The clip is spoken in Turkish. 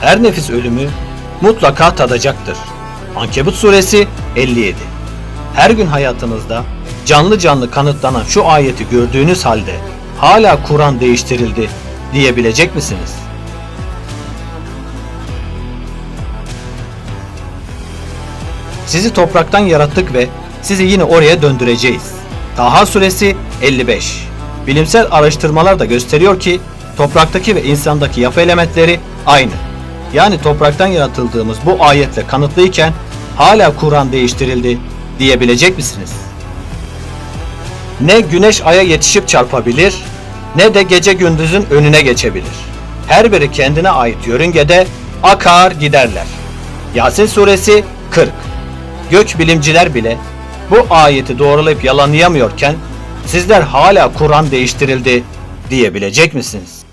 Her nefis ölümü mutlaka tadacaktır. Ankebut suresi 57 Her gün hayatınızda canlı canlı kanıtlanan şu ayeti gördüğünüz halde hala Kur'an değiştirildi diyebilecek misiniz? Sizi topraktan yarattık ve sizi yine oraya döndüreceğiz. Taha suresi 55 Bilimsel araştırmalar da gösteriyor ki topraktaki ve insandaki yapı elementleri aynı. Yani topraktan yaratıldığımız bu ayetle kanıtlıyken hala Kur'an değiştirildi diyebilecek misiniz? Ne güneş aya yetişip çarpabilir ne de gece gündüzün önüne geçebilir. Her biri kendine ait yörüngede akar giderler. Yasin suresi 40 Göç bilimciler bile bu ayeti doğrulayıp yalanlayamıyorken sizler hala Kur'an değiştirildi diyebilecek misiniz?